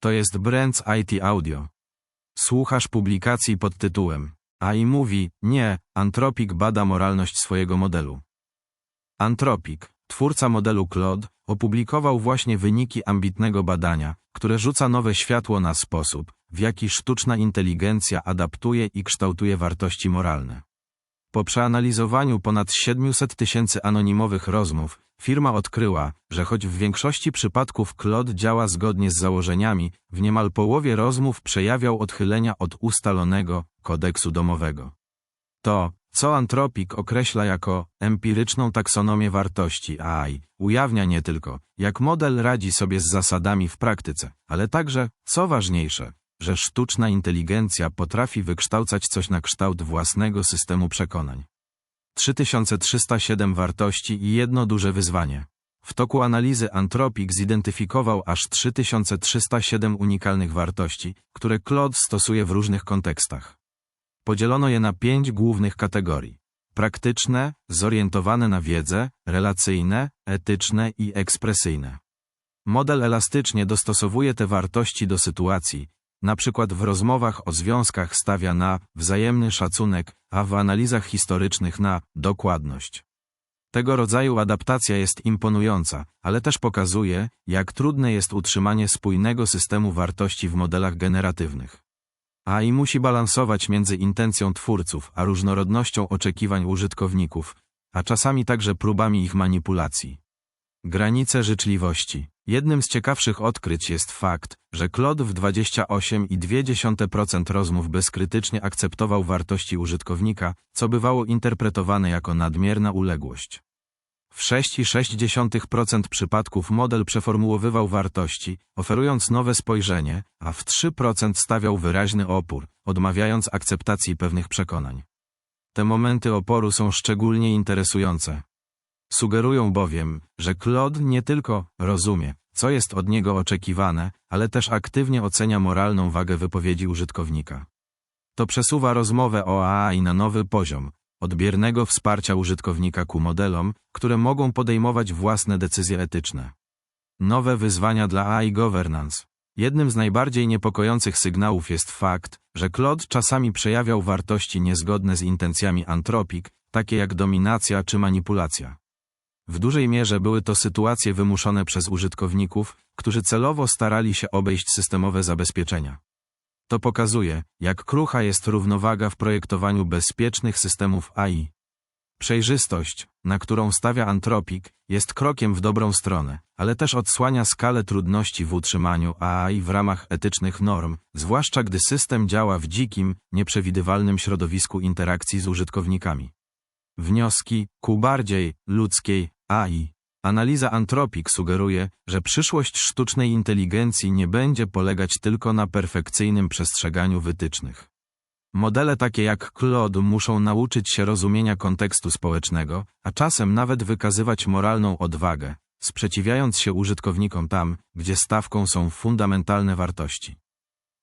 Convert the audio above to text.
To jest Brands IT Audio. Słuchasz publikacji pod tytułem AI mówi, nie, Anthropic bada moralność swojego modelu. Anthropic, twórca modelu Claude, opublikował właśnie wyniki ambitnego badania, które rzuca nowe światło na sposób, w jaki sztuczna inteligencja adaptuje i kształtuje wartości moralne. Po przeanalizowaniu ponad 700 tysięcy anonimowych rozmów, firma odkryła, że choć w większości przypadków Claude działa zgodnie z założeniami, w niemal połowie rozmów przejawiał odchylenia od ustalonego kodeksu domowego. To, co Anthropic określa jako empiryczną taksonomię wartości AI, ujawnia nie tylko, jak model radzi sobie z zasadami w praktyce, ale także, co ważniejsze, że sztuczna inteligencja potrafi wykształcać coś na kształt własnego systemu przekonań. 3307 wartości i jedno duże wyzwanie. W toku analizy Anthropic zidentyfikował aż 3307 unikalnych wartości, które Claude stosuje w różnych kontekstach. Podzielono je na pięć głównych kategorii. Praktyczne, zorientowane na wiedzę, relacyjne, etyczne i ekspresyjne. Model elastycznie dostosowuje te wartości do sytuacji, na przykład w rozmowach o związkach stawia na wzajemny szacunek, a w analizach historycznych na dokładność. Tego rodzaju adaptacja jest imponująca, ale też pokazuje, jak trudne jest utrzymanie spójnego systemu wartości w modelach generatywnych. AI musi balansować między intencją twórców a różnorodnością oczekiwań użytkowników, a czasami także próbami ich manipulacji. Granice życzliwości. Jednym z ciekawszych odkryć jest fakt, że Claude w 28,2% rozmów bezkrytycznie akceptował wartości użytkownika, co bywało interpretowane jako nadmierna uległość. W 6,6% przypadków model przeformułowywał wartości, oferując nowe spojrzenie, a w 3% stawiał wyraźny opór, odmawiając akceptacji pewnych przekonań. Te momenty oporu są szczególnie interesujące. Sugerują bowiem, że Claude nie tylko rozumie, co jest od niego oczekiwane, ale też aktywnie ocenia moralną wagę wypowiedzi użytkownika. To przesuwa rozmowę o AI na nowy poziom, odbiernego wsparcia użytkownika ku modelom, które mogą podejmować własne decyzje etyczne. Nowe wyzwania dla AI Governance. Jednym z najbardziej niepokojących sygnałów jest fakt, że Claude czasami przejawiał wartości niezgodne z intencjami Anthropic, takie jak dominacja czy manipulacja. W dużej mierze były to sytuacje wymuszone przez użytkowników, którzy celowo starali się obejść systemowe zabezpieczenia. To pokazuje, jak krucha jest równowaga w projektowaniu bezpiecznych systemów AI. Przejrzystość, na którą stawia Anthropic, jest krokiem w dobrą stronę, ale też odsłania skalę trudności w utrzymaniu AI w ramach etycznych norm, zwłaszcza gdy system działa w dzikim, nieprzewidywalnym środowisku interakcji z użytkownikami. Wnioski ku bardziej ludzkiej AI. Analiza Anthropic sugeruje, że przyszłość sztucznej inteligencji nie będzie polegać tylko na perfekcyjnym przestrzeganiu wytycznych. Modele takie jak Claude muszą nauczyć się rozumienia kontekstu społecznego, a czasem nawet wykazywać moralną odwagę, sprzeciwiając się użytkownikom tam, gdzie stawką są fundamentalne wartości.